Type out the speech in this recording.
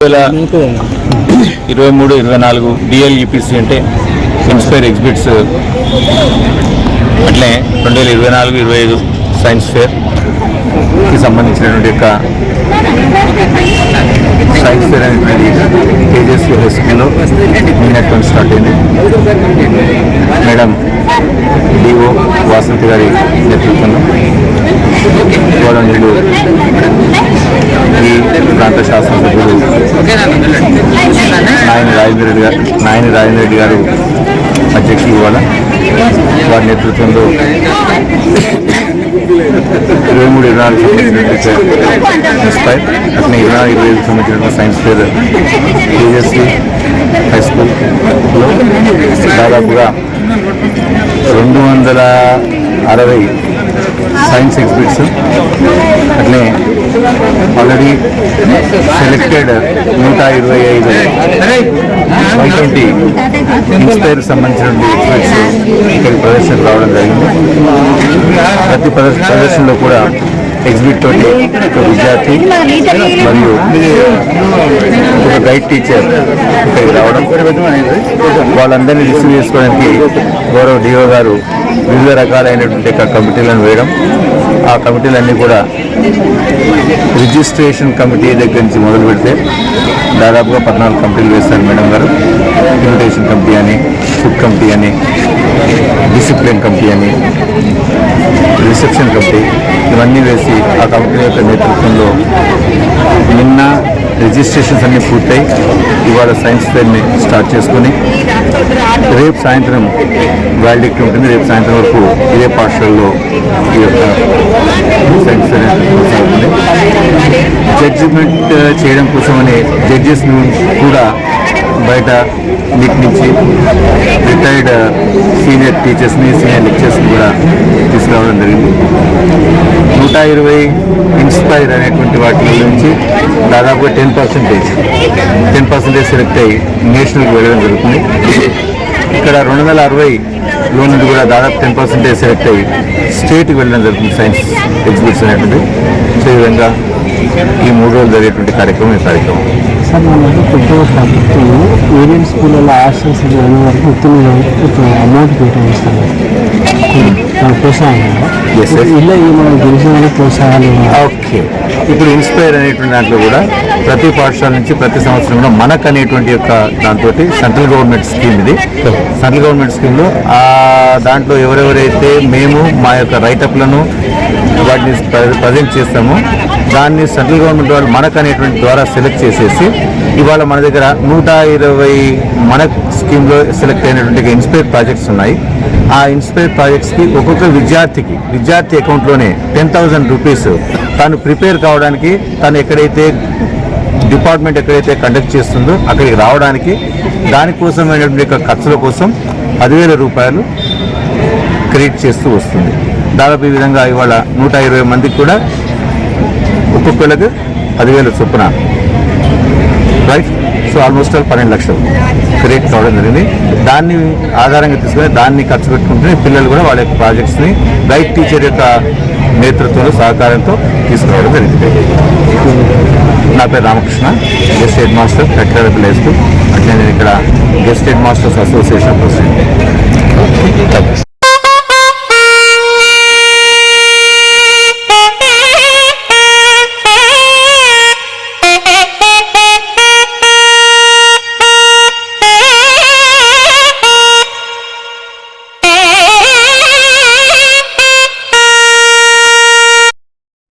వేల ఇరవై మూడు ఇరవై నాలుగు డిఎల్ఈపిసి అంటే ఇన్స్పైర్ ఎగ్జిబిట్స్ అట్లే రెండు వేల ఇరవై నాలుగు ఇరవై ఐదు సైన్స్ ఫేర్కి సంబంధించినటువంటి యొక్క సైన్స్ ఫేర్ అనేటువంటి తేజస్వి హై స్కూల్లో నిన్నటువంటి స్టార్ట్ అయింది. మేడం డిఓ వాసంతి గారి నేతృత్వంలో గౌరవనీయులు ఈ ప్రాంత శాసనసభ్యులు నాయని రాజేంద్ర రెడ్డి గారు నాయని రాజేంద్ర రెడ్డి గారు అధ్యక్షులు కూడా వారి నేతృత్వంలో ఇరవై మూడు ఇరవై నాలుగు సంబంధించినటువంటి ఇన్స్పైర్ అట్లనే ఇరవై నాలుగు ఇరవై ఐదు సంబంధించిన సైన్స్ ఫేర్ తేజస్వి హై స్కూల్లో దాదాపుగా రెండు వందల అరవై సైన్స్ ఎగ్జిబిట్స్. అట్లే ఆల్రెడీ సెలెక్టెడ్ నూట ఇరవై ఐదు వై ట్వంటీ ఇన్స్పైర్ సంబంధించిన ఎగ్జిబిట్స్ ఇక్కడ ప్రదర్శనకు రావడం జరిగింది. ప్రతి ప్రదర్శనలో కూడా ఎగ్జిబిట్ తోటి ఒక విద్యార్థి మరియు ఒక గైడ్ టీచర్ ఇక్కడికి రావడం వాళ్ళందరినీ రిసీవ్ చేసుకోవడానికి గౌరవ డిఓ గారు వివిధ రకాలైనటువంటి కమిటీలను వేయడం. ఆ కమిటీలన్నీ కూడా రిజిస్ట్రేషన్ కమిటీ దగ్గర నుంచి మొదలు పెడితే దాదాపుగా పద్నాలుగు కమిటీలు వేస్తారు మేడం గారు. ఇన్విటేషన్ కమిటీ అని ఫుడ్ కమిటీ అని డిసిప్లిన్ కమిటీ అని రిసెప్షన్ కమిటీ ఇవన్నీ వేసి ఆ కమిటీ యొక్క నేతృత్వంలో నిన్న రిజిస్ట్రేషన్స్ అన్నీ పూర్తయి ఇవాళ సైన్స్ ఫేర్ని స్టార్ట్ చేసుకుని రేపు సాయంత్రం వ్యాలిడిక్ట్ ఉంటుంది. రేపు సాయంత్రం వరకు ఇదే పాఠశాలలో ఈ యొక్క సైన్స్ ఫేర్ కొనసాగుతుంది. జడ్జిమెంట్ uh, చేయడం కోసమని జడ్జెస్ కూడా బయట నీటి నుంచి రిటైర్డ్ సీనియర్ టీచర్స్ని సీనియర్ లెక్చర్స్ని కూడా తీసుకురావడం జరిగింది. నూట ఇరవై ఇన్స్పైర్ అనేటువంటి వాటి నుంచి దాదాపుగా ten percentage ten percentage select అయ్యి నేషనల్కి వెళ్ళడం జరుగుతుంది. ఇక్కడ రెండు వందల అరవైలో నుండి కూడా దాదాపు టెన్ పర్సెంటేజ్ సెలెక్ట్ అయ్యి స్టేట్కి వెళ్ళడం జరుగుతుంది సైన్స్ ఎగ్జిబిట్స్ అనేటువంటి సో ఈ విధంగా ఈ మూడు రోజులు జరిగేటువంటి కార్యక్రమం ఈ కార్యక్రమం. సార్ మనకి ప్రభుత్వం ఏరియన్ స్కూళ్ళలో చదివే వరకు ఉత్తమ అమౌంట్ కేటాయిస్తాను ప్రోత్సాహం. ఇలా మన ప్రోత్సాహాలు ఓకే ఇప్పుడు ఇన్స్పైర్ అనేటువంటి దాంట్లో కూడా ప్రతి పాఠశాల నుంచి ప్రతి సంవత్సరం కూడా మనక్ అనేటువంటి యొక్క దాంతో సెంట్రల్ గవర్నమెంట్ స్కీమ్ ఇది. సెంట్రల్ గవర్నమెంట్ స్కీమ్లో ఆ దాంట్లో ఎవరెవరైతే మేము మా యొక్క రైటప్లను వాటిని ప్రజెంట్ చేస్తాము. దాన్ని సెంట్రల్ గవర్నమెంట్ వాళ్ళు మనక్ అనేటువంటి ద్వారా సెలెక్ట్ చేసేసి ఇవాళ మన దగ్గర నూట ఇరవై మనక్ స్కీమ్లో సెలెక్ట్ అయినటువంటి ఇన్స్పైర్ ప్రాజెక్ట్స్ ఉన్నాయి. ఆ ఇన్స్పైర్ ప్రాజెక్ట్స్కి ఒక్కొక్క విద్యార్థికి విద్యార్థి అకౌంట్లోనే టెన్ థౌజండ్ రూపీస్ తాను ప్రిపేర్ కావడానికి తను ఎక్కడైతే డిపార్ట్మెంట్ ఎక్కడైతే కండక్ట్ చేస్తుందో అక్కడికి రావడానికి దానికోసమైనటువంటి యొక్క ఖర్చుల కోసం పదివేల రూపాయలు క్రెడిట్ చేస్తూ వస్తుంది. దాదాపు ఈ విధంగా ఇవాళ నూట ఇరవై మందికి కూడా ఒక్కొక్కళ్ళకి పదివేల చొప్పున. రైట్ సో ఆల్మోస్ట్ ఆల్ పన్నెండు లక్షలు. క్రియేట్ కావడం జరిగింది. దాన్ని ఆధారంగా తీసుకుని దాన్ని ఖర్చు పెట్టుకుంటే పిల్లలు కూడా వాళ్ళ యొక్క ప్రాజెక్ట్స్ని రైట్ టీచర్ యొక్క నేతృత్వంలో సహకారంతో తీసుకురావడం జరిగింది. నా పేరు Ramakrishna. Guest head master Kattarapalli లేస్తూ అట్లే నేను ఇక్కడ guest head masters association president